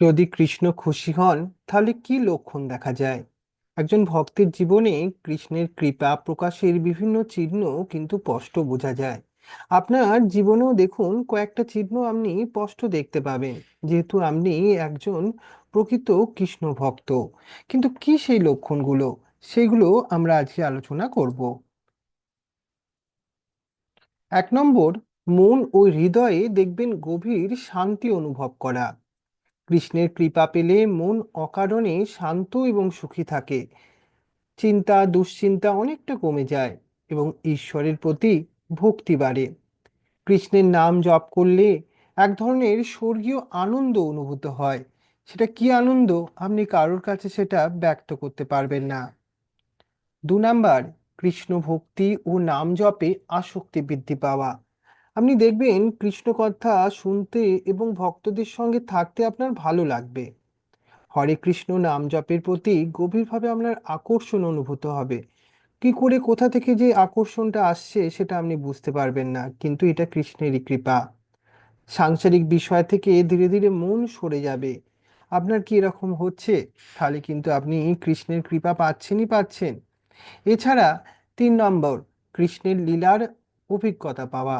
যদি কৃষ্ণ খুশি হন, তাহলে কি লক্ষণ দেখা যায়? একজন ভক্তের জীবনে কৃষ্ণের কৃপা, প্রকাশের বিভিন্ন চিহ্ন কিন্তু স্পষ্ট বোঝা যায়। আপনার জীবনেও দেখুন, কয়েকটা চিহ্ন আপনি স্পষ্ট দেখতে পাবেন। যেহেতু আপনি একজন প্রকৃত কৃষ্ণ ভক্ত। কিন্তু কি সেই লক্ষণগুলো? সেগুলো আমরা আজকে আলোচনা করব। এক নম্বর, মন ও হৃদয়ে দেখবেন গভীর শান্তি অনুভব করা। কৃষ্ণের কৃপা পেলে মন অকারণে শান্ত এবং সুখী থাকে। চিন্তা, দুশ্চিন্তা অনেকটা কমে যায় এবং ঈশ্বরের প্রতি ভক্তি বাড়ে। কৃষ্ণের নাম জপ করলে এক ধরনের স্বর্গীয় আনন্দ অনুভূত হয়। সেটা কি আনন্দ? আপনি কারোর কাছে সেটা ব্যক্ত করতে পারবেন না। দু নাম্বার, কৃষ্ণ ভক্তি ও নাম জপে আসক্তি বৃদ্ধি পাওয়া। আপনি দেখবেন কৃষ্ণ কথা শুনতে এবং ভক্তদের সঙ্গে থাকতে আপনার ভালো লাগবে। হরে কৃষ্ণ, নাম জপের প্রতি গভীরভাবে আপনার আকর্ষণ অনুভূত হবে। কি করে কোথা থেকে যে আকর্ষণটা আসছে সেটা আপনি বুঝতে পারবেন না, কিন্তু এটা কৃষ্ণেরই কৃপা। সাংসারিক বিষয় থেকে ধীরে ধীরে মন সরে যাবে। আপনার কি এরকম হচ্ছে? তাহলে কিন্তু আপনি কৃষ্ণের কৃপা পাচ্ছেনই পাচ্ছেন। এছাড়া তিন নম্বর, কৃষ্ণের লীলার অভিজ্ঞতা পাওয়া।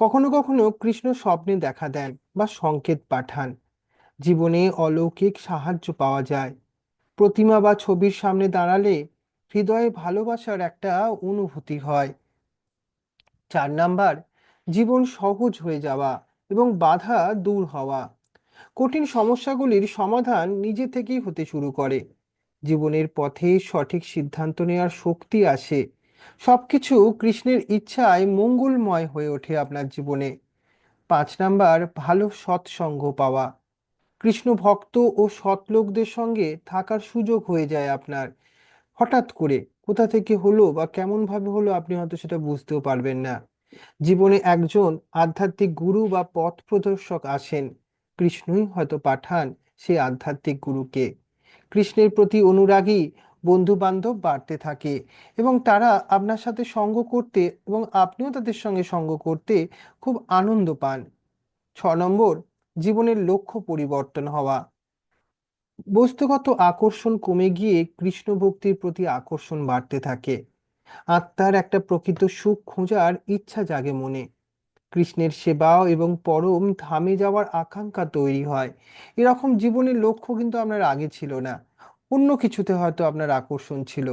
কখনো কখনো কৃষ্ণ স্বপ্নে দেখা দেন বা সংকেত পাঠান। জীবনে অলৌকিক সাহায্য পাওয়া যায়। প্রতিমা বা ছবির সামনে দাঁড়ালে হৃদয়ে ভালোবাসার একটা অনুভূতি হয়। চার নাম্বার, জীবন সহজ হয়ে যাওয়া এবং বাধা দূর হওয়া। কঠিন সমস্যাগুলির সমাধান নিজে থেকেই হতে শুরু করে। জীবনের পথে সঠিক সিদ্ধান্ত নেওয়ার শক্তি আসে। সবকিছু কৃষ্ণের ইচ্ছায় মঙ্গলময় হয়ে ওঠে আপনার জীবনে। পাঁচ নাম্বার, ভালো সৎসঙ্গ পাওয়া। কৃষ্ণ ভক্ত ও সৎ লোকদের সঙ্গে থাকার সুযোগ হয়ে যায় আপনার। হঠাৎ করে কোথা থেকে হলো বা কেমন ভাবে হলো আপনি হয়তো সেটা বুঝতেও পারবেন না। জীবনে একজন আধ্যাত্মিক গুরু বা পথ প্রদর্শক আসেন। কৃষ্ণই হয়তো পাঠান সেই আধ্যাত্মিক গুরুকে। কৃষ্ণের প্রতি অনুরাগী বন্ধু বান্ধব বাড়তে থাকে এবং তারা আপনার সাথে সঙ্গ করতে এবং আপনিও তাদের সঙ্গে সঙ্গ করতে খুব আনন্দ পান। ছ নম্বর, জীবনের লক্ষ্য পরিবর্তন হওয়া। বস্তুগত আকর্ষণ কমে গিয়ে কৃষ্ণ ভক্তির প্রতি আকর্ষণ বাড়তে থাকে। আত্মার একটা প্রকৃত সুখ খোঁজার ইচ্ছা জাগে মনে। কৃষ্ণের সেবা এবং পরম ধামে যাওয়ার আকাঙ্ক্ষা তৈরি হয়। এরকম জীবনের লক্ষ্য কিন্তু আপনার আগে ছিল না। অন্য কিছুতে হয়তো আপনার আকর্ষণ ছিল।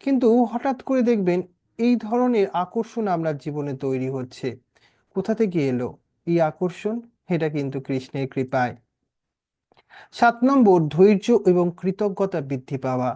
কিন্তু হঠাৎ করে দেখবেন এই ধরনের আকর্ষণ আপনার জীবনে তৈরি হচ্ছে। কোথা থেকে এলো? এই আকর্ষণ? এটা কিন্তু কৃষ্ণের কৃপায়। সাত নম্বর, ধৈর্য এবং কৃতজ্ঞতা বৃদ্ধি পাওয়া।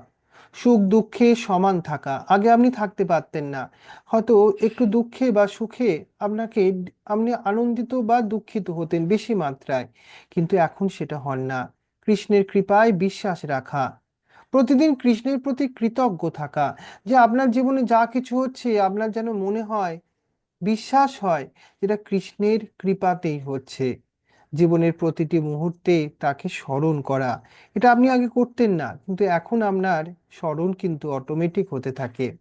সুখ দুঃখে সমান থাকা। আগে আপনি থাকতে পারতেন না। হয়তো একটু দুঃখে বা সুখে আপনাকে আপনি আনন্দিত বা দুঃখিত হতেন বেশি মাত্রায়। কিন্তু এখন সেটা হন না। কৃষ্ণের কৃপায় বিশ্বাস রাখা। প্রতিদিন কৃষ্ণের প্রতি কৃতজ্ঞ থাকা, যে আপনার জীবনে যা কিছু হচ্ছে, আপনার যেন মনে হয়, বিশ্বাস হয় যেটা কৃষ্ণের কৃপাতেই হচ্ছে। জীবনের প্রতিটি মুহূর্তে তাকে স্মরণ করা। এটা আপনি আগে করতেন না, কিন্তু এখন আপনার স্মরণ কিন্তু অটোমেটিক হতে থাকে।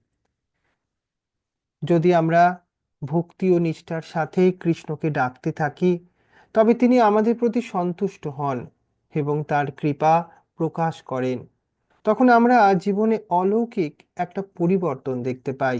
যদি আমরা ভক্তি ও নিষ্ঠার সাথে কৃষ্ণকে ডাকতে থাকি, তবে তিনি আমাদের প্রতি সন্তুষ্ট হন এবং তার কৃপা প্রকাশ করেন। তখন আমরা জীবনে অলৌকিক একটা পরিবর্তন দেখতে পাই।